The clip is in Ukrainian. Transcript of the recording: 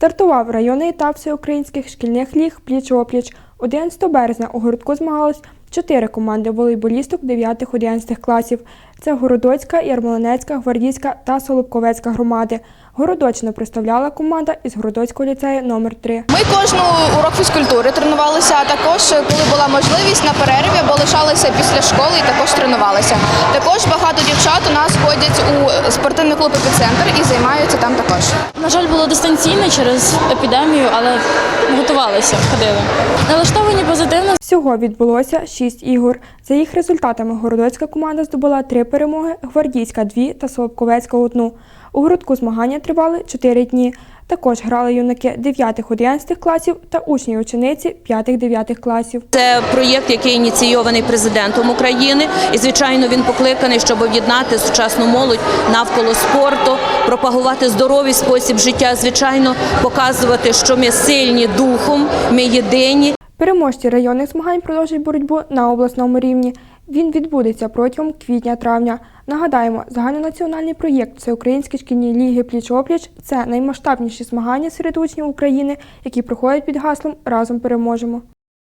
Стартував районний етап всеукраїнських шкільних ліг пліч-опліч. 11 березня у городку змагались чотири команди волейболісток 9-11 класів. Це Городоцька, Ярмолинецька, Гвардійська та Солобковецька громади. Городочну представляла команда із Городоцького ліцею номер 3 Ми кожну урок фізкультури тренувалися, а також, коли була можливість на перерві, або лишалися після школи і також тренувалися. Також багато дівчат у нас ходять у спортивний клуб «Епіцентр» і займаються там також. На жаль, було дистанційно через епідемію, але готувалися, ходили. Налаштовані позитивно. Всього відбулося шість ігор. За їх результатами Городоцька команда здобула три перемоги, Гвардійська дві та Солобковецька одну. У городку змагання тривали чотири дні. Також грали юнаки 9-11 класів та учні і учениці 5-9 класів. Це проєкт, який ініційований президентом України, і звичайно він покликаний, щоб об'єднати сучасну молодь навколо спорту, пропагувати здоровий спосіб життя. Звичайно, показувати, що ми сильні духом, ми єдині. Переможці районних змагань продовжать боротьбу на обласному рівні. Він відбудеться протягом квітня-травня. Нагадаємо, загальнонаціональний проєкт Всеукраїнські шкільні ліги пліч-опліч це наймасштабніші змагання серед учнів України, які проходять під гаслом Разом переможемо.